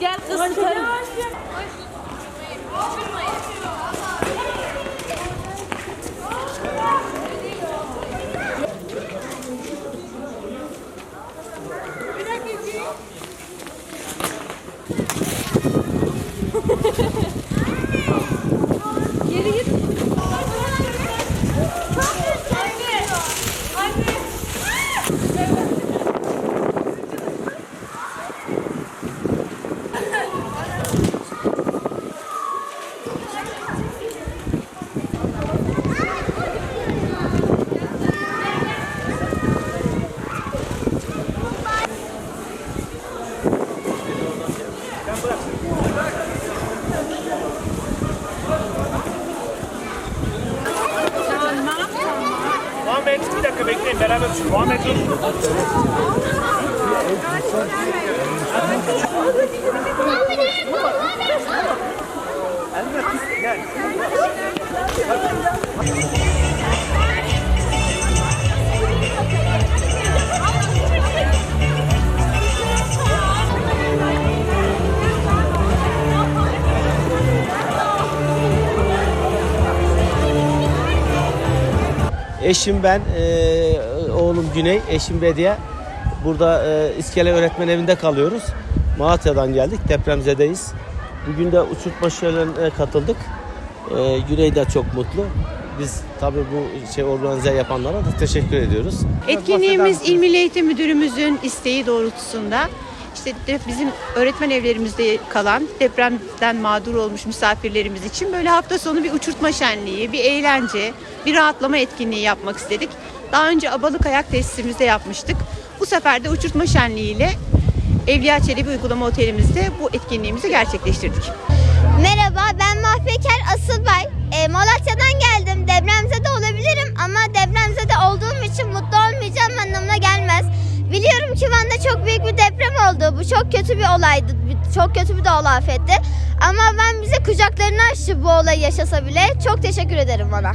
Gel kız tutarım. Geri git. Muhammed bir dakika bekleyin beraber şu Muhammed dur. Eşim ben, eee, oğlum Güney, eşim Bediye. Burada eee, İskele Öğretmen Evi'nde kalıyoruz. Malatya'dan geldik, depremzedeyiz. Bugün de uçurtma şölenine katıldık. Eee, Güney de çok mutlu. Biz tabii bu şey organize yapanlara da teşekkür ediyoruz. Etkinliğimiz İl Milli Eğitim Müdürümüzün isteği doğrultusunda işte bizim öğretmen evlerimizde kalan depremden mağdur olmuş misafirlerimiz için böyle hafta sonu bir uçurtma şenliği, bir eğlence, bir rahatlama etkinliği yapmak istedik. Daha önce Abalık Ayak tesisimizde yapmıştık. Bu sefer de uçurtma şenliğiyle Evliya Çelebi Uygulama Otelimizde bu etkinliğimizi gerçekleştirdik. Merhaba ben Mahpeker Asılbay. E, Malatya'dan geldim. Depremzede olabilirim ama depremzede olduğum için mutlu olmayacağım anlamına gelmez. Biliyorum ki Van'da çok büyük bir deprem oldu. Bu çok kötü bir olaydı. Çok kötü bir doğal afetti. Ama ben bize kucaklarını açtı bu olayı yaşasa bile. Çok teşekkür ederim bana.